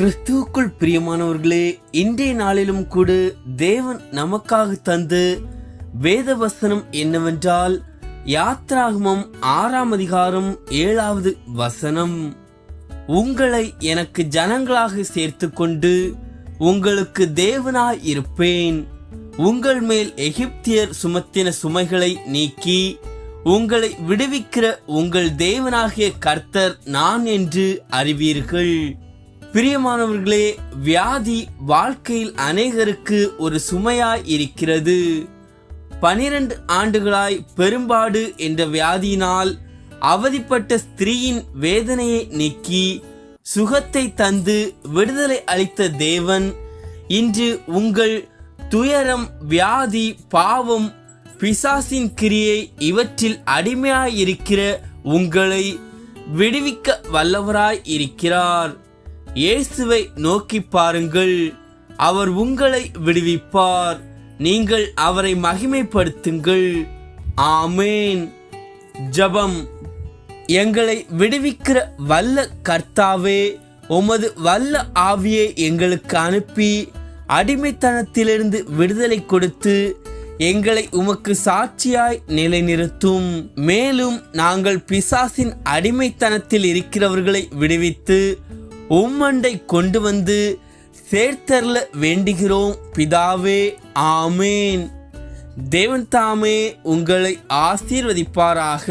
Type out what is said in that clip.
கிறிஸ்துவுக்குள் பிரியமானவர்களே இன்றைய நாளிலும் கூட தேவன் நமக்காக தந்து வேத வசனம் என்னவென்றால் யாத்ராகமம் ஆறாம் அதிகாரம் ஏழாவது வசனம். உங்களை எனக்கு ஜனங்களாக சேர்த்துக்கொண்டு உங்களுக்கு தேவனாய் இருப்பேன். உங்கள் மேல் எகிப்தியர் சுமத்தின சுமைகளை நீக்கி உங்களை விடுவிக்கிற உங்கள் தேவனாகிய கர்த்தர் நான் என்று அறிவீர்கள். பிரியமானவர்களே வியாதி வாழ்க்கையில் அநேகருக்கு ஒரு சுமையாய் இருக்கிறது. பனிரெண்டு ஆண்டுகளாய் பெரும்பாடு என்ற வியாதியினால் அவதிப்பட்ட ஸ்திரீயின் வேதனையை நீக்கி சுகத்தை தந்து விடுதலை அளித்த தேவன் இன்று உங்கள் துயரம் வியாதி பாவம் பிசாசின் கிரியை இவற்றில் அடிமையாயிருக்கிற உங்களை விடுவிக்க வல்லவராய் இருக்கிறார். இயேசுவை நோக்கி பாருங்கள். அவர் உங்களை விடுவிப்பார். நீங்கள் அவரை மகிமைப்படுத்துங்கள். ஆமேன். ஜபம். எங்களை விடுவிக்கிற வல்ல கர்த்தாவே உமது வல்ல ஆவியை எங்களுக்கு அனுப்பி அடிமைத்தனத்திலிருந்து விடுதலை கொடுத்து எங்களை உமக்கு சாட்சியாய் நிலைநிறுத்தும். மேலும் நாங்கள் பிசாசின் அடிமைத்தனத்தில் இருக்கிறவர்களை விடுவித்து உம்மண்டை கொண்டு வந்து சேர்த்தரல வேண்டுகிறோம். பிதாவே ஆமேன். தேவன் தாமே உங்களை ஆசீர்வதிப்பாராக.